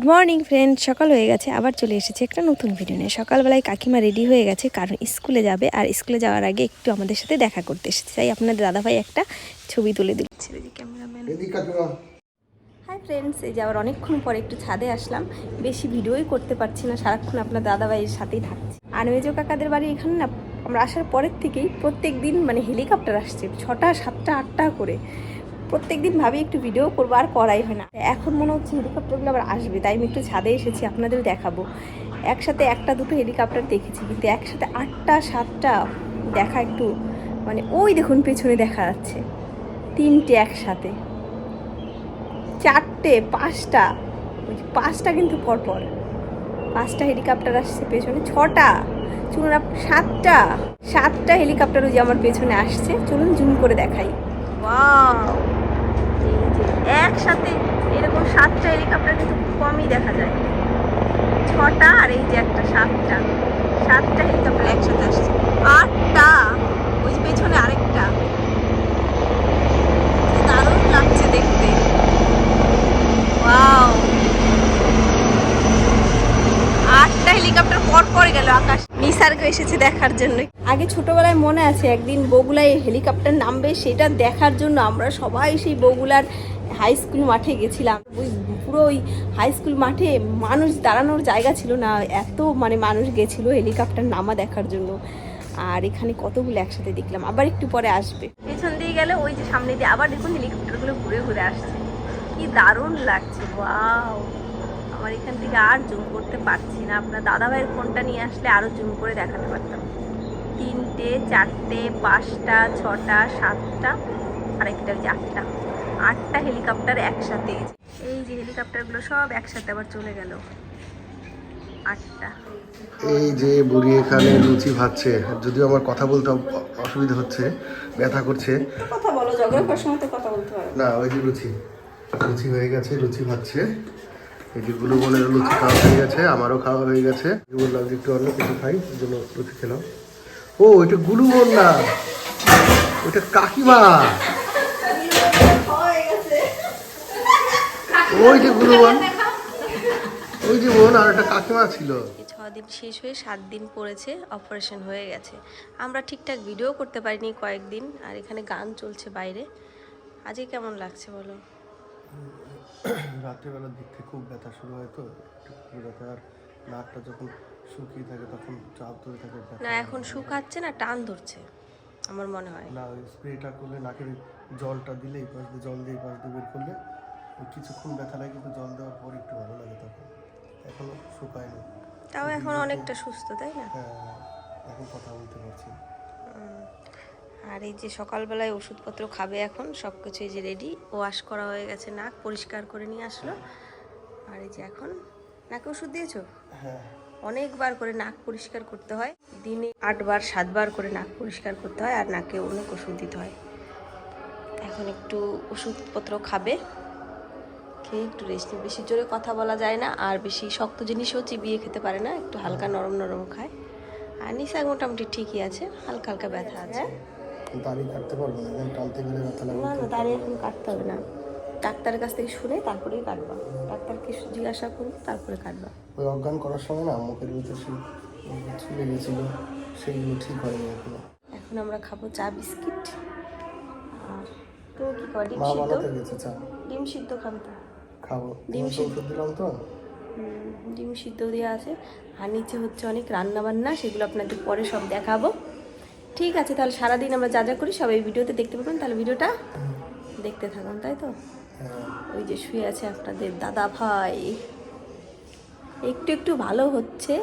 Good morning friend সকাল হয়ে গেছে আবার চলে এসেছে একটা নতুন ভিডিও নিয়ে। সকালবেলায় কাকিমা রেডি হয়ে গেছে কারণ স্কুলে যাবে আর স্কুলে যাওয়ার আগে একটু আমাদের সাথে দেখা করতে এসেছে। তাই আপনাদের দাদাভাই একটা ছবি তুলে দিচ্ছে ক্যামেরাম্যান হাই ফ্রেন্ডস এই যাওয়ার অনেকক্ষণ পরে একটু ছাদে আসলাম। বেশি ভিডিওই করতে পারছি না সারাক্ষণ আপনার দাদাভাইয়ের সাথেই থাকছি। আর মেজো কাকাদের বাড়ি এখানে না আমরা আসার পরের থেকেই প্রত্যেক দিন মানে হেলিকপ্টার আসছে ছটা সাতটা আটটা করে। প্রত্যেক দিন ভাবি একটু ভিডিও করব, আর করাই হয় না। এখন মনে হচ্ছে হেলিকপ্টারগুলো আবার আসবে, তাই আমি একটু ছাদে এসেছি, আপনাদের দেখাবো। একসাথে একটা, দুটো হেলিকপ্টার দেখেছি, কিন্তু একসাথে আটটা, সাতটা দেখা একটু মানে ওই দেখুন পেছনে দেখা যাচ্ছে। তিনটে একসাথে। চারটে, পাঁচটা পাঁচটা কিন্তু পরপর। পাঁচটা হেলিকপ্টার আসছে পেছনে, ছটা, চলুন সাতটা সাতটা হেলিকপ্টার ওই যে আমার পেছনে আসছে, চলুন জুম করে দেখাই। ওয়াও একসাথে এরকম সাতটা হেলিকপ্টার কিন্তু কমই দেখা যায়। ছটা আর এই যে একটা সাতটা। সাতটা হেলিকপ্টার একসাথে আসছে। আটটা! ওই পেছনে আরেকটা। দারুণ লাগছে দেখতে। ওয়াও আটটা হেলিকপ্টার পর পর গেল আকাশ। নিসার্গ এসেছে দেখার জন্য আগে ছোটবেলায় মনে আছে একদিন বগুলায় হেলিকপ্টার নামবে সেটা দেখার জন্য আমরা সবাই সেই বগুলার হাই স্কুল মাঠে গেছিলাম। ওই পুরো ওই হাই স্কুল মাঠে মানুষ দাঁড়ানোর জায়গা ছিল না এত মানে মানুষ গেছিল হেলিকপ্টার নামা দেখার জন্য। আর এখানে কতগুলো একসাথে দেখলাম আবার একটু পরে আসবে। পেছন দিয়ে গেলে ওই যে সামনে দিয়ে আবার দেখুন হেলিকপ্টারগুলো ঘুরে ঘুরে আসছে। কি দারুণ লাগছে ওয়াও আমার এখান থেকে আর জুম করতে পারছি না। আপনার দাদাভাইয়ের ফোনটা নিয়ে আসলে আরও জুম করে দেখাতে পারতাম। তিনটে চারটে পাঁচটা ছটা সাতটা আরেকটা ওই যে আটটা। আটটা হেলিকপ্টার একসাথে। এই যে হেলিকপ্টারগুলো সব একসাথে আবার চলে গেল। আটটা। এই যে বুড়ি এখানে লুচি ভাজছে। যদিও আমার কথা বলতে অসুবিধা হচ্ছে ব্যথা করছে। কথা বলো ঝগড়া করার সময় তো কথা বলতে না ওই যে লুচি। লুচি হয়ে গেছে লুচি ভাজছে। এই যে গুলো লুচি খাওয়া হয়ে গেছে, আমারও খাওয়া হয়ে গেছে। একটু অন্য কিছু খাই জন্য লুচি খেলাম। ও ওইটা গুলু বোন না ওইটা কাকিমা। ওই যে গুলু বোন। ওই যে বোন, আর একটা কাকিমা ছিল। দিন শেষ হয়ে সাত দিন পড়েছে অপারেশন হয়ে গেছে। আমরা ঠিকঠাক ভিডিও করতে পারিনি কয়েকদিন, আর এখানে গান চলছে বাইরে। আজকে কেমন লাগছে বলো? রাত্রেবেলার দিক থেকে খুব ব্যথা শুরু হয় তো একটু ব্যথা আর নাকটা যখন শুকিয়ে থাকে তখন চাপ ধরে থাকে না এখন শুকাচ্ছে না টান ধরছে আমার মনে হয়। না ওই স্প্রেটা করলে নাকের জলটা দিলে এই পাশ দিয়ে জল দিয়ে এই পাশ দিয়ে বের করলে কিছুক্ষণ ব্যথা লাগে কিন্তু জল দেওয়ার পর একটু ভালো লাগে তখন। এখনও শুকায়নি। তাও এখন অনেকটা সুস্থ তাই না? হ্যাঁ এখন কথা বলতে পারছি। আর এই যে সকালবেলায় ওষুধপত্র খাবে এখন সব কিছু এই যে রেডি ওয়াশ করা হয়ে গেছে নাক পরিষ্কার করে নিয়ে আসলো। আর এই যে এখন নাকে ওষুধ দিয়েছ? হ্যাঁ। অনেকবার করে নাক পরিষ্কার করতে হয় দিনে আটবার সাতবার করে নাক পরিষ্কার করতে হয় আর নাকে অনেক ওষুধ দিতে হয়। এখন একটু ওষুধপত্র খাবে খেয়ে একটু রেস্ট বেশি জোরে কথা বলা যায় না আর বেশি শক্ত জিনিসও চিবিয়ে খেতে পারে না একটু হালকা নরম নরম খায়। আর নিশা মোটামুটি ঠিকই আছে হালকা হালকা ব্যথা আছে। দাড়ি কাটতে পারব না টানতে গেলে ব্যথা লাগবে না না দাঁড়িয়ে এখন কাটতে হবে না। ডাক্তারের কাছ থেকে শুনে তারপরেই কাটবা। ডাক্তারকে জিজ্ঞাসা করব তারপরে কাটবা। ওই অজ্ঞান করার সময় না মুখের ভিতরে সেই ছুলে গেছিল সেইগুলো ঠিক হয়নি এখনও। এখন আমরা খাব চা বিস্কিট। আর তো কি খাব ডিম সিদ্ধ? ডিম সিদ্ধ খাবে তো? খাব। ডিম ওষুধ দিলাম তো। ডিম সিদ্ধ দেওয়া আছে। আর নিচে হচ্ছে অনেক রান্না বান্না সেগুলো আপনাদের পরে সব দেখাবো। ঠিক আছে তাহলে সারাদিন আমরা যা যা করি সব এই ভিডিওতে দেখতে পাবেন। তাহলে ভিডিওটা দেখতে থাকুন তাই তো? হ্যাঁ। ওই যে শুয়ে আছে আপনাদের দাদা ভাই। একটু একটু ভালো হচ্ছে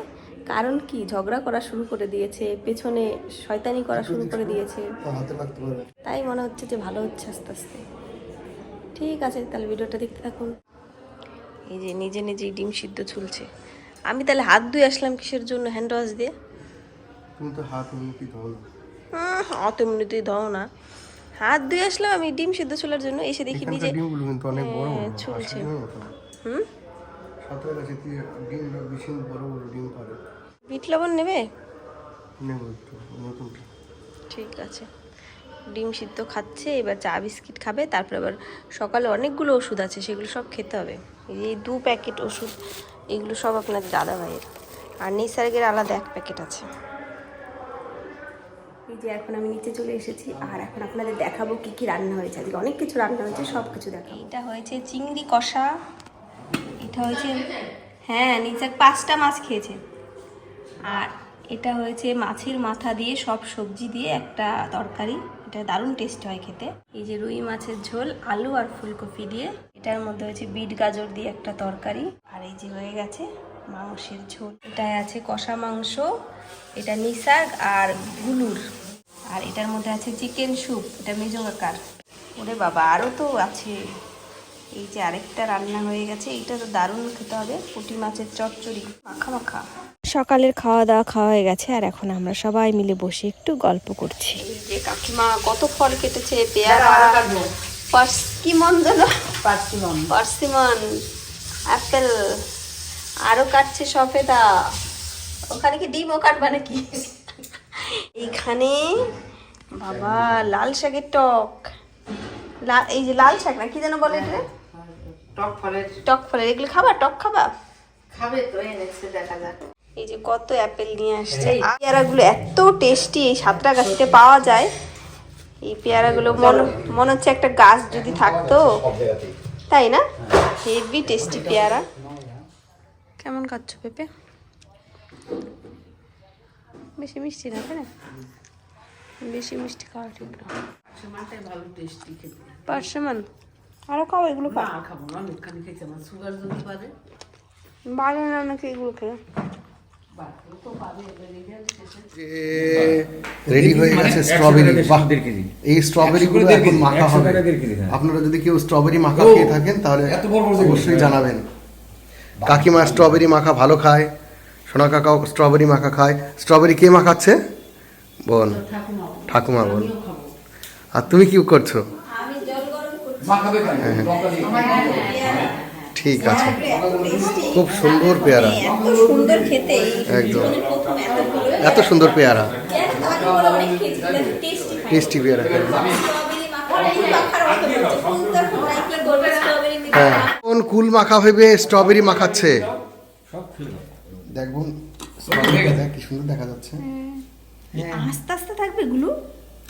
কারণ কি? ঝগড়া করা শুরু করে দিয়েছে পেছনে শয়তানি করা শুরু করে দিয়েছে। তাই মনে হচ্ছে যে ভালো হচ্ছে আস্তে আস্তে। ঠিক আছে তাহলে ভিডিওটা দেখতে থাকুন। এই যে নিজে নিজেই ডিম সিদ্ধ ছুলছে। আমি তাহলে হাত ধুয়ে আসলাম কিসের জন্য? হ্যান্ড ওয়াশ দিয়ে? তুমি তো হাত মুখি ধোল। অত এমনিতেই দাও না। হাত ধুয়ে আসলাম আমি ডিম সিদ্ধ ছোলার জন্য। এসে দেখি নিজে হ্যাঁ, ছুলছে। মতো। হুম? বিট লবণ নেবে? ঠিক আছে। ডিম সিদ্ধ খাচ্ছে এবার চা বিস্কিট খাবে তারপর আবার সকালে অনেকগুলো ওষুধ আছে সেগুলো সব খেতে হবে। এই দু প্যাকেট ওষুধ এগুলো সব আপনার দাদা ভাইয়ের আর নিসার্গের আলাদা এক প্যাকেট আছে। এই যে এখন আমি নিচে চলে এসেছি, আর এখন আপনাদের দেখাবো কি কি রান্না হয়েছে। আজকে অনেক কিছু রান্না হয়েছে, সব কিছু দেখাবো। এটা হয়েছে চিংড়ি কষা, এটা হয়েছে হ্যাঁ নিচে পাঁচটা মাছ খেয়েছে। আর এটা হয়েছে মাছের মাথা দিয়ে সব সবজি দিয়ে একটা তরকারি, এটা দারুণ টেস্ট হয় খেতে। এই যে রুই মাছের ঝোল, আলু আর ফুলকপি দিয়ে, এটার মধ্যে হয়েছে বিট গাজর দিয়ে একটা তরকারি। আর এই যে হয়ে গেছে মাংসের ঝোল। এটায় আছে কষা মাংস এটা নিসার্গ আর গুলুর আর এটার মধ্যে আছে চিকেন স্যুপ এটা মেজো কাকার। ওরে বাবা আরও তো আছে। এই যে আরেকটা রান্না হয়ে গেছে এইটা তো দারুণ খেতে হবে পুঁটি মাছের চচ্চড়ি। মাখা মাখা। সকালের খাওয়া দাওয়া খাওয়া হয়ে গেছে আর এখন আমরা সবাই মিলে বসে একটু গল্প করছি। এই যে কাকিমা কত ফল কেটেছে পেয়ারা যেন। পার্সিমন। অ্যাপেল কাটছে সফেদা। ওখানে কি ডিমও কাটবা নাকি? এইখানে বাবা লাল শাকের টক। লা এই যে লাল শাক না কি যেন বলে এটা? টক ফলের। টক ফলের এগুলো খাবা? টক খাবা? খাবে তো এনেছে দেখা যাক। এই যে কত অ্যাপেল নিয়ে আসছে। পেয়ারাগুলো এত টেস্টি এই সাতটা গাছিতে পাওয়া যায়। এই পেয়ারাগুলো মনে মনে হচ্ছে একটা গাছ যদি থাকতো। তাই না? হেভি টেস্টি পেয়ারা। কেমন খাচ্ছ পেঁপে? বেশি মিষ্টি না তাই না? বেশি মিষ্টি খাওয়া ঠিক না। সেমানটাই ভালো টেস্টি খেতে। পার্সেমান? আরও খাও এগুলো খাও খাব। না অনেকখানি খেয়েছে আমার সুগার যদি পারে ভালো না নাকি এগুলো খেয়ে? রেডি হয়ে গেছে। Strawberry KG. এই স্ট্রবেরি গুলো এখন মাখা হবে। আপনারা যদি কেউ স্ট্রবেরি মাখা খেয়ে থাকেন তাহলে অবশ্যই। জানাবেন। কাকিমা স্ট্রবেরি মাখা ভালো খায়। সোনা কাকাও স্ট্রবেরি মাখা খায়। স্ট্রবেরি কে মাখাচ্ছে? বোন ঠাকুমা বোন আর তুমি কি করছ? লঙ্কা দিয়ে। ঠিক আছে। খুব সুন্দর পেয়ারা। একদম। এত সুন্দর পেয়ারা। টেস্টি পেয়ারা। হ্যাঁ। কোন কুল মাখা হইবে স্ট্রবেরি মাখাচ্ছে? নাও। দেখুন দেখ কি সুন্দর দেখা যাচ্ছে। আস্তে আস্তে থাকবে গুলো।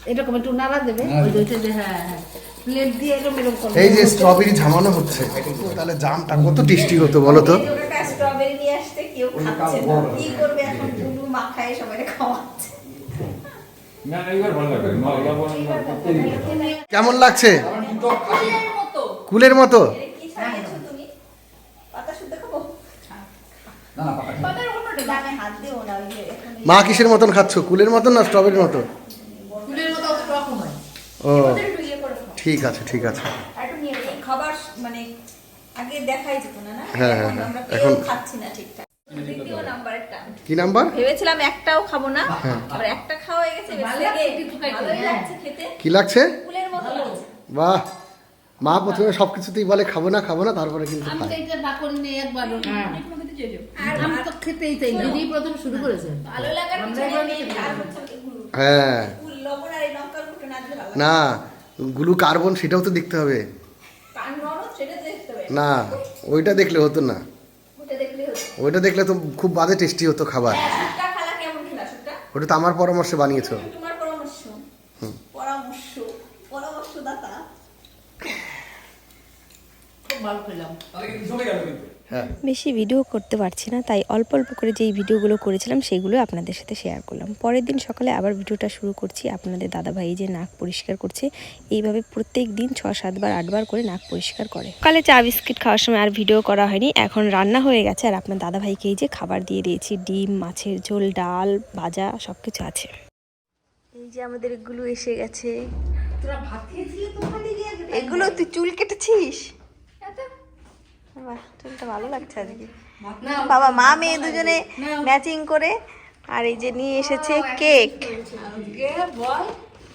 এরকম একটু নাড়া দেবে। ওই যে যে হ্যাঁ হ্যাঁ। প্লেট দিয়ে এরকম এরকম এই যে স্ট্রবেরি ঝামানো হচ্ছে তাহলে জামটা কত টেস্টি হতো বলো তো? স্ট্রবেরি নিয়ে আসতে কেউ খাচ্ছে না। কি করবে এখনগুলো? মাখায় সবাই খাওয়াচ্ছে। না, না, এবার ভালো লাগবে। না, এবার ভালো লাগবে। কেমন লাগছে? কুলের মতো কুলের মতো এর কি ছাড়িয়েছো তুমি পাতা শুদ্ধ খাব না, না, পাকা। পাতার অন্যটা দামে হাত দিও না ওই যে এখন এই- মা কিসের মতন খাচ্ছ? কুলের মতন না স্ট্রবেরির মতো ফুলের মতো অত রকম হয়। ও। ইয়ে। ঠিক আছে ঠিক আছে। আর একটু নিয়ে যাও। খাবার মানে আগে দেখাই যেত না না? হ্যাঁ, হ্যাঁ, এখন- কেউ খাচ্ছি না ঠিকঠাক। কি নাম্বার? ভেবেছিলাম একটাও খাব না হ্যাঁ। আবার একটা খাওয়া হয়ে গেছে লাগছে, হ্যাঁ। কি বাহ। মা প্রথমে সব কিছুতেই বলে খাব না খাব না তারপরে কিন্তু খায়। না হ্যাঁ আমি তো খেতেই চাই না। দিদি প্রথম শুরু করেছে। ভালো লাগার পিছনে মেন কারণ হচ্ছে এগুলো। হ্যাঁ। ফুল লবণ আর এই লঙ্কার গুঁটো না দিলে ভালো লাগে না। গুলু কার্বন সেটাও তো দেখতে হবে। পান নরম সেটা দেখতে হবে। না ওইটা দেখলে হতো না। ওইটা দেখলে তো খুব বাজে টেস্টি হতো খাবার। সুটটা ওটা তো আমার পরামর্শে বানিয়েছো। তোমার পরামর্শ। হ্যাঁ। বেশি ভিডিও করতে পারছি না তাই অল্প অল্প করে যেই ভিডিওগুলো করেছিলাম সেগুলো আপনাদের সাথে শেয়ার করলাম। পরের দিন সকালে আবার ভিডিওটা শুরু করছি আপনাদের দাদাভাই যে নাক পরিষ্কার করছে এইভাবে প্রত্যেক দিন ছ সাতবার আটবার করে নাক পরিষ্কার করে। সকালে চা বিস্কিট খাওয়ার সময় আর ভিডিও করা হয়নি এখন রান্না হয়ে গেছে আর আপনার দাদাভাইকে এই যে খাবার দিয়ে দিয়েছি ডিম মাছের ঝোল ডাল ভাজা সব কিছু আছে। এই যে আমাদের এগুলো এসে গেছে। তোরা ভাত খেয়েছিলি তো খালি দিয়ে এগুলো তুই চুল কেটেছিস? বাহ চুলটা ভালো লাগছে আজকে। বাবা মা মেয়ে দুজনে ম্যাচিং করে আর এই যে নিয়ে এসেছে কেক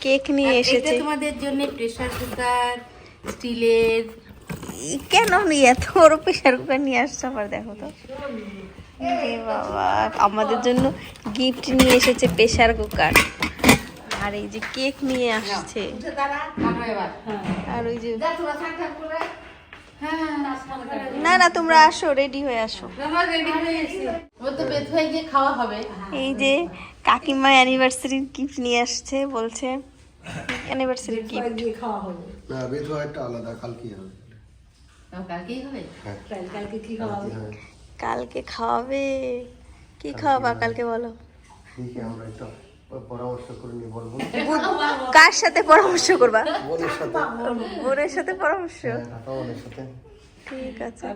কেক নিয়ে এসেছে। তোমাদের জন্য প্রেসার কুকার স্টিলের কেন নিয়ে এত বড় প্রেশার কুকার নিয়ে আসছো আবার দেখো তো। বাবা আমাদের জন্য গিফট নিয়ে এসেছে প্রেশার কুকার আর এই যে কেক নিয়ে আসছে। আর ওই যে না না তোমরা আসো রেডি হয়ে আসো। হয়ে হয়ে খাওয়া এই যে কাকিমা অ্যানিভার্সারির গিফট নিয়ে আসছে বলছে অ্যানিভার্সারির গিফট না বেদ হওয়াটা আলাদা কালকে হবে। কালকেই হবে? কালকে হবে? কালকে খাওয়াবে। কি খাওয়াবা কালকে বলো। আমরা একটা পরামর্শ করে নিই বলব। কার সাথে পরামর্শ করবা? বোনের সাথে। বোনের সাথে পরামর্শ? হ্যাঁ, বোনের সাথে। ঠিক আছে।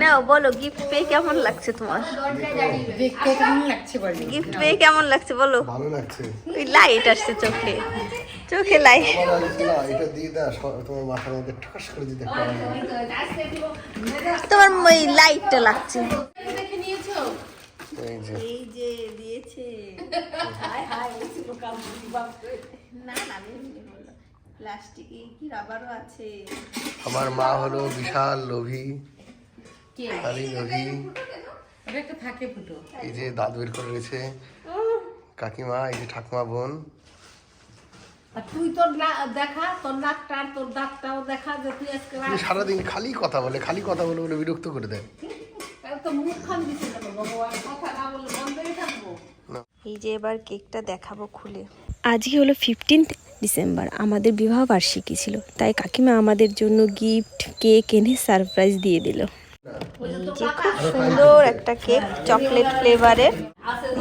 নাও বলো গিফট পেয়ে কেমন লাগছে তোমার? দেখতে কেমন লাগছে বলি? গিফট পেয়ে কেমন লাগছে বলো? ভালো লাগছে। ওই লাইট আসছে চোখে। চোখে লাইট এটা দিয়ে দাও তোমার মাথার মধ্যে ঠাস করে দিতে তোমার ওই লাইটটা লাগছে। দেখে নিয়েছো? এই যে। এই যে দিয়েছে। না না প্লাস্টিকে কি রাবারও আছে? আমার মা হলো বিশাল লোভী। কে? খালি লোভী। ওটা থাকে ফুটো। এই যে দাঁত বের করে রয়েছে কাকিমা এই যে ঠাকুমা বোন। আর তুই তোর না- দেখা তোর নাকটা তোর দাঁতটাও দেখা যে তুই আজকে সারাদিন খালি কথা বলে খালি কথা বলে বলে বিরক্ত করে দেয়। এই যে এবার কেকটা দেখাবো খুলে। আজকে হলো ফিফটিন্থ ডিসেম্বর আমাদের বিবাহ বার্ষিকী ছিল তাই কাকিমা আমাদের জন্য গিফট কেক এনে সারপ্রাইজ দিয়ে দিল। যে খুব সুন্দর একটা কেক চকলেট ফ্লেভারের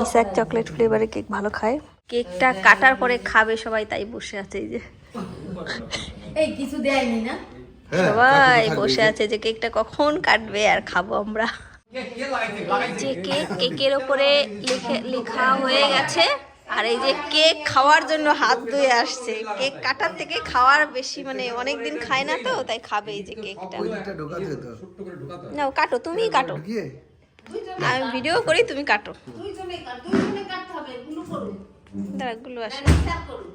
ইসাক চকলেট ফ্লেভারের কেক ভালো খায়। কেকটা কাটার পরে খাবে সবাই তাই বসে আছে এই যে। এই কিছু দেয়নি না? হ্যাঁ, সবাই বসে আছে যে কেকটা কখন কাটবে আর খাব আমরা। যে কেক কেকের ওপরে লিখে লেখা হয়ে গেছে। আর এই যে কেক খাওয়ার জন্য হাত ধুয়ে আসছে। কেক কাটার থেকে খাওয়ার বেশি মানে অনেক দিন খায় না তো তাই খাবে এই যে কেকটা। নাও কাটো তুমিই কাটো। আমি ভিডিও করি তুমি কাটো। দুইজনে কাট দুইজনে কাটতে হবে গুলো আসে। করুন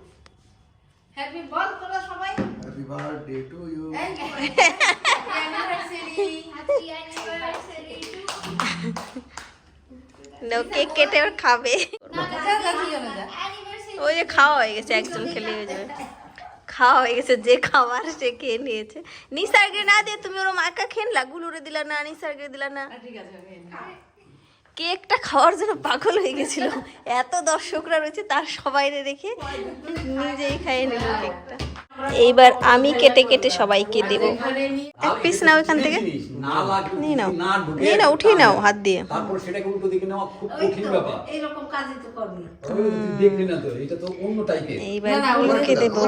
হ্যাপি বল তোরা সবাই happy birthday to you anniversary happy anniversary now cake কেটে আর খাবে। ওই যে খাওয়া হয়ে গেছে একজন খেলে হয়ে যাবে। খাওয়া হয়ে গেছে যে খাবার সে খেয়ে নিয়েছে। নিসার্গে না দিয়ে তুমি ওর মাকা খেনলা গুলুরে দিলা না নিসার্গে দিলা না? ঠিক আছে কেকটা খাওয়ার জন্য পাগল হয়ে গেছিল। এত দর্শকরা রয়েছে তার সবাই রেখে নিজেই খাইয়ে নিল কেকটা। এইবার আমি কেটে কেটে সবাইকে দেবো। এক পিস নাও এখান থেকে। নিয়ে নাও। নিয়ে নাও উঠিয়ে নাও হাত দিয়ে। তারপর সেটাকে উল্টো দিকে নেওয়া খুব কঠিন ব্যাপার। এইরকম কাজই তো করবি তবে তুই দেখলি না তো এটা তো অন্য টাইপের এইবার গুলুকে দেবো।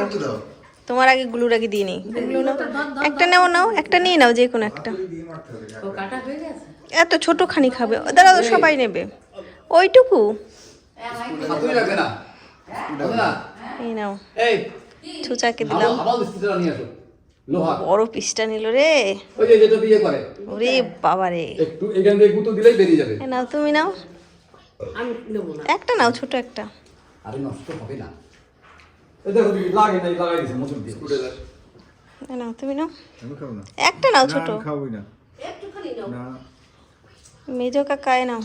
তোমার আগে গুলুর আগে দিয়ে নিই। গুলু নাও একটা নাও নাও একটা নিয়ে নাও যে কোনো একটা। কাটা হয়ে গেছে? এত ছোট খানি খাবে তো সবাই নেবে। ওইটুকু? এই নাও। এই। ছুচাকে দিলাম। বড় পিসটা নিল রে। ওরে বাবা রে একটু এখান থেকে গুঁতো দিলেই বেরিয়ে যাবে। এ নাও তুমি নাও। আমি নেব না। একটা নাও ছোট একটা। আরে নষ্ট হবে না। দেখো লাগে নাই লাগাই দিছে মধুর দিয়ে। নাও তুমি নাও। আমি খাব না। একটা নাও ছোট। নাও। মেজো কাকা এ নাও।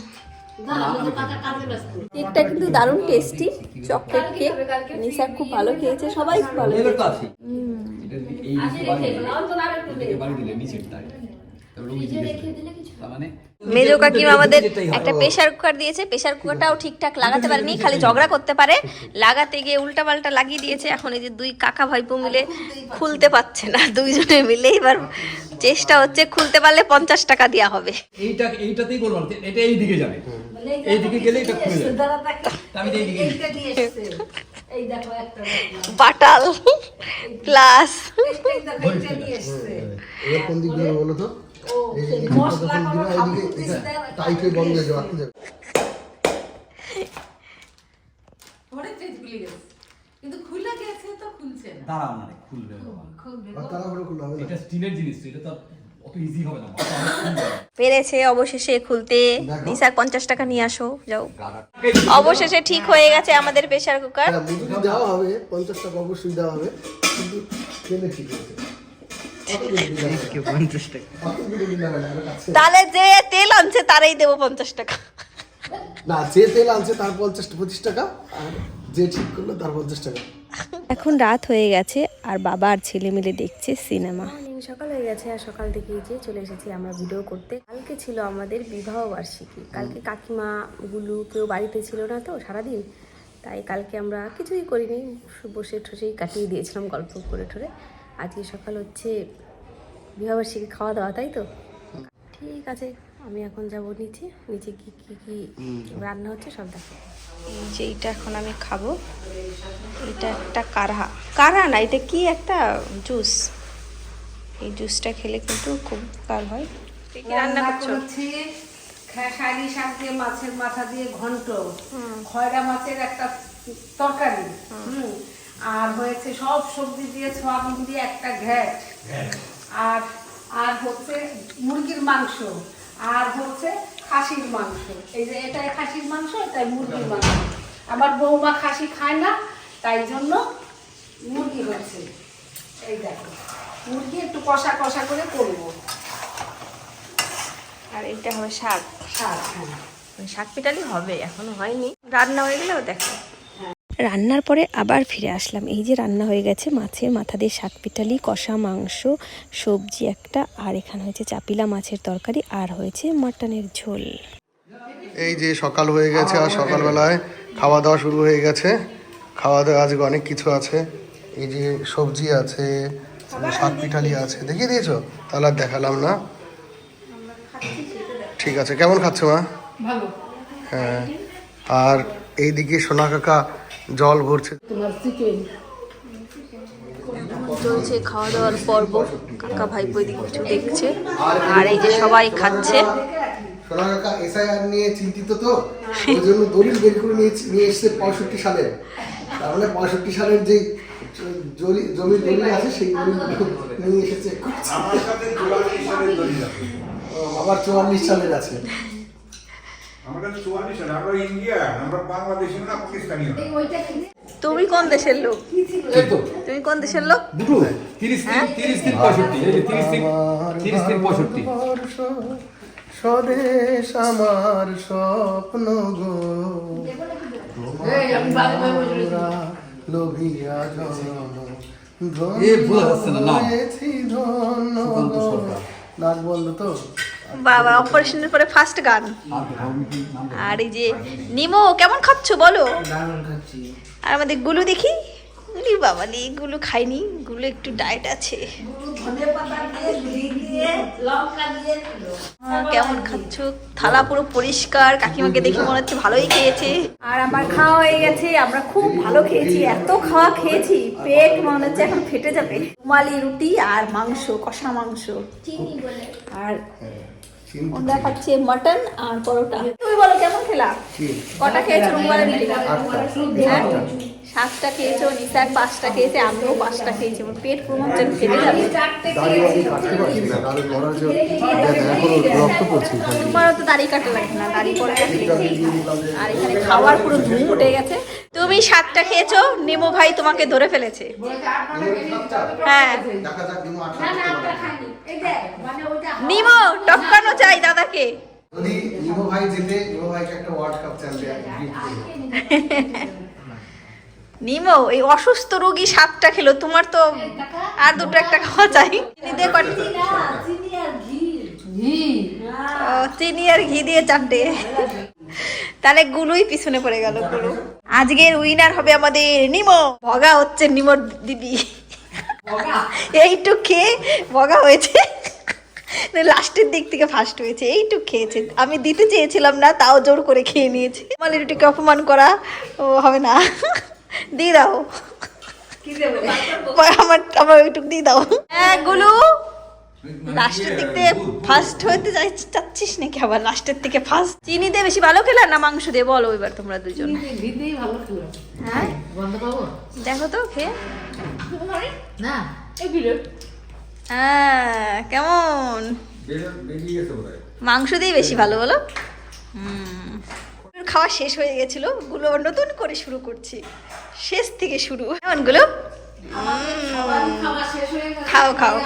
কেকটা কিন্তু দারুণ টেস্টি চকলেট কেক নিশা খুব ভালো খেয়েছে সবাই খুব ভালো মানে মেজো কাকিমা আমাদের একটা প্রেসার কুকার দিয়েছে। প্রেসার কুকারটাও ঠিকঠাক লাগাতে পারেনি খালি ঝগড়া করতে পারে। লাগাতে গিয়ে উল্টা পাল্টা লাগিয়ে দিয়েছে। এখন এই যে দুই কাকা ভাইপো মিলে খুলতে পারছে না। দুইজনে মিলে এবার চেষ্টা হচ্ছে খুলতে পারলে পঞ্চাশ টাকা দেওয়া হবে। এইটা এইটাতেই বলব এটা এই দিকে যাবে। এই দিকে গেলে এটা খুলে যাবে। আমি এই দিকে এইটা নিয়ে এসছে এই দেখো একটা দেখলাম। বাটাল প্লাস কোন দিক দিয়ে বলো তো বন্ধ হয়ে যাবে আটকে যাবে ঘরে চেঞ্জ খুলে গেছে কিন্তু খুলে গেছে তো খুলছে না। দাঁড়াও না রে, খুলবে খুলবে আর তাড়াহুড়ো করলে হবে না। এটা স্টিলের জিনিস তো, এটা তো অত ইজি হবে না। মাথা অনেক খুলবে। পেরেছে অবশেষে খুলতে। নিশা পঞ্চাশ টাকা নিয়ে আসো যাও। অবশেষে ঠিক হয়ে গেছে আমাদের প্রেসার কুকার হ্যাঁ মুরগি দেওয়া হবে পঞ্চাশ টাকা অবশ্যই দেওয়া হবে। কিন্তু তেলে ঠিক আছে পঞ্চাশ টাকা। তাহলে যে তেল আনছে তারাই দেবো পঞ্চাশ টাকা। না যে তেল আনছে তার পঞ্চাশ পঁচিশ টাকা। আর যে ঠিক করল তার পঞ্চাশ টাকা। এখন রাত হয়ে গেছে আর বাবা আর ছেলে মিলে দেখছে সিনেমা। সকাল হয়ে গেছে আর সকাল থেকে যে চলে এসেছি আমরা ভিডিও করতে। কালকে ছিল আমাদের বিবাহ বার্ষিকী। কালকে কাকিমা গুলু কেউ বাড়িতে ছিল না তো সারাদিন। তাই কালকে আমরা কিছুই করিনি বসে ঠসেই কাটিয়ে দিয়েছিলাম গল্প করে ঠরে। আজকে সকাল হচ্ছে বিবাহ বার্ষিকী খাওয়া দাওয়া তাই তো? ঠিক আছে আমি এখন যাব নিচে। নিচে কি কি কি রান্না হচ্ছে সব দেখো যে এইটা এখন আমি খাব। এটা একটা কারহা কারহা না এটা কি একটা জুস? এই জুসটা খেলে কিন্তু খুব উপকার হয়। রান্না করছি? খেসারি শাক দিয়ে মাছের মাথা দিয়ে ঘন্ট। খয়রা মাছের একটা তরকারি। হুম। আর হয়েছে সব সবজি দিয়ে সোয়াবিন দিয়ে একটা ঘ্যাট। আর আর হচ্ছে মুরগির মাংস। আর হচ্ছে খাসির মাংস। এই যে এটা খাসির মাংস এটাই মুরগির মাংস। আমার বৌমা খাসি খায় না তাই জন্য মুরগি হচ্ছে। এই দেখো মুরগি একটু কষা কষা করে করব। আর এটা হবে শাক। শাক হ্যাঁ। শাক পিটালি হবে এখনও হয়নি। রান্না হয়ে গেলেও দেখো। রান্নার পরে আবার ফিরে আসলাম। এই যে রান্না হয়ে গেছে মাছের মাথা দিয়ে শাক পিটালি কষা মাংস সবজি একটা আর এখানে হয়েছে চাপিলা মাছের তরকারি আর হয়েছে মাটনের ঝোল। এই যে সকাল হয়ে গেছে আর সকালবেলায় খাওয়া দাওয়া শুরু হয়ে গেছে। খাওয়া দাওয়া আজকে অনেক কিছু আছে। এই যে সবজি আছে শাক পিঠালি আছে। দেখিয়ে দিয়েছ? তাহলে আর দেখালাম না। ঠিক আছে কেমন খাচ্ছ মা? হ্যাঁ। আর এইদিকে সোনা কাকা জল ভরছে। চলছে খাওয়া দাওয়ার পর্ব। কাকা ভাইপো এদিকে কিছু দেখছে। আর এই যে সবাই খাচ্ছে। সোনা কাকা এসআইআর নিয়ে চিন্তিত তো। ওই জন্য দলিল বের করে নিয়ে নিয়ে এসছে পঁয়ষট্টি সালের। মানে পঁয়ষট্টি সালের যে জমি জমির দলিল আছে সেই দলিল নিয়ে এসেছে। আমার সাথে চুয়াল্লিশ সালের দলিল আছে। ও, আবার চুয়াল্লিশ সালের আছে। আমরা চুয়াল্লিশ আমরা ইন্ডিয়ান আমরা বাংলাদেশি না পাকিস্তানিও তুমি কোন দেশের লোক? তুমি কোন দেশের লোক? দুটো তিরিশ তিরিশ তিন পঁয়ষট্টি তিরিশ তিন তিরিশ তিন পঁয়ষট্টি। স্বদেশ আমার স্বপ্ন গো। লোভিয়া জনম ধন্য। নাচ বলল তো? বাবা অপারেশনের পরে ফার্স্ট গান। আর এই যে নিমো কেমন খাচ্ছ বলো? আর আমাদের গুলু দেখি? উলি বাবা লি গুলু খাইনি গুলু একটু ডায়েট আছে। কেমন খাচ্ছ? থালা পুরো পরিষ্কার কাকিমাকে দেখে মনে হচ্ছে ভালোই খেয়েছে। আর আমার খাওয়া হয়ে গেছে আমরা খুব ভালো খেয়েছি এত খাওয়া খেয়েছি পেট মনে হচ্ছে এখন ফেটে যাবে। রুমালি রুটি আর মাংস কষা মাংস। আর ওরা খাচ্ছি মটন আর পরোটা। তুমি বলো কেমন খেলা? কটা খেয়েছো? রুটি হ্যাঁ? সাতটা খেয়েছো নিশার পাঁচটা খেয়েছে আমিও পাঁচটা খেয়েছি আমার পেট পুরো মনে হচ্ছে ফেটে যাবে। তোমারও তো দাড়ি কাটা লাগে না দাড়ি পরে কাটলে আর এখানে খাওয়ার পুরো ধুম উঠে গেছে। তুমি সাতটা খেয়েছো নেমো ভাই তোমাকে ধরে ফেলেছে। হ্যাঁ। নিমো টপকানো চাই দাদাকে। যদি নিমো ভাই জিতে নিমো ভাইকে একটা world cup champion gift Nimo এই অসুস্থ রোগী সাতটা খেলো তোমার তো আর দুটো একটা খাওয়া চাই চিনি দিয়ে ও, চিনি আর ঘি দিয়ে চারটে তাহলে গুলোই পিছনে পড়ে গেলগুলো। আজকের উইনার হবে আমাদের নিমো। ভগা হচ্ছে নিমোর দিদি। এইটুক খেয়ে ভগা হয়েছে। লাস্টের দিক থেকে ফার্স্ট হয়েছে। এইটুক খেয়েছে। আমি দিতে চেয়েছিলাম না তাও জোর করে খেয়ে নিয়েছি। মালি রুটিকে অপমান করা ও হবে না। দিয়ে দাও। আমার আমার ওইটুক দিয়ে দাও। হ্যাঁ গুলু। লাস্টের দিক থেকে ফার্স্ট হতে চাচ্ছিস নাকি আবার লাস্টের থেকে ফার্স্ট চিনি দিয়ে বেশি ভালো খেলা না মাংস দিয়ে? বলো এবার তোমরা দুজন। ঘিতেই ভালো খেলো। হ্যাঁ? দেখো তো খেয়ে। না। হ্যাঁ কেমন? হয় মাংস দিয়ে বেশি ভালো বলো? হুম। খাওয়া শেষ হয়ে গেছিলগুলো নতুন করে শুরু করছি। শেষ থেকে শুরু। গুলো? খাও, খাও।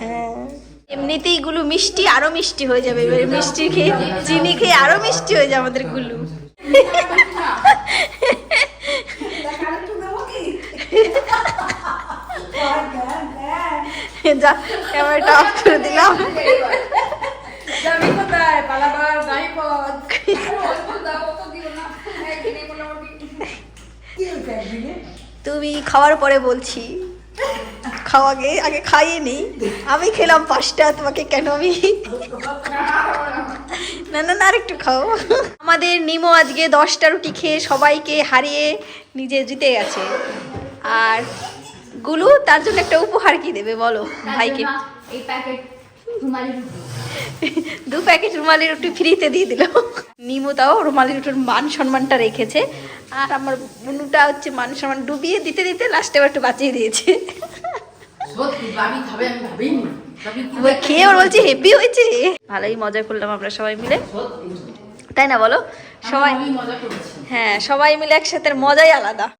হ্যাঁ। এমনিতেই গুলো মিষ্টি আরও মিষ্টি হয়ে যাবে। এবারে মিষ্টি খেয়ে চিনি খেয়ে আরও মিষ্টি হয়ে যাবে আমাদেরগুলো। যা ক্যামেরাটা অফ করে দিলাম। যাবি কোথায় পালাবার গাড়ি পথ তুমি খাওয়ার পরে বলছি খাওয়াগে আগে খাইয়ে নি। আমি খেলাম পাঁচটা তোমাকে কেন আমি? না না না আরেকটু খাও। আমাদের নিমো আজকে দশটা রুটি খেয়ে সবাইকে হারিয়ে নিজে জিতে গেছে। আর গুলু তার জন্য একটা উপহার কি দেবে বলো ভাইকে? এই প্যাকেট দু প্যাকেট রুমালি রুটি ফ্রিতে দিয়ে দিল। নিমো তাও রুমালি রুটির মান সম্মানটা রেখেছে। আর আমার বুনুটা হচ্ছে মান সম্মান ডুবিয়ে দিতে দিতে লাস্টে একটু বাঁচিয়ে দিয়েছে। খেয়ে ওর বলছে হেভি হয়েছে। ভালোই মজা করলাম আমরা সবাই মিলে। তাই না বলো? সবাই হ্যাঁ সবাই মিলে একসাথে মজাই আলাদা।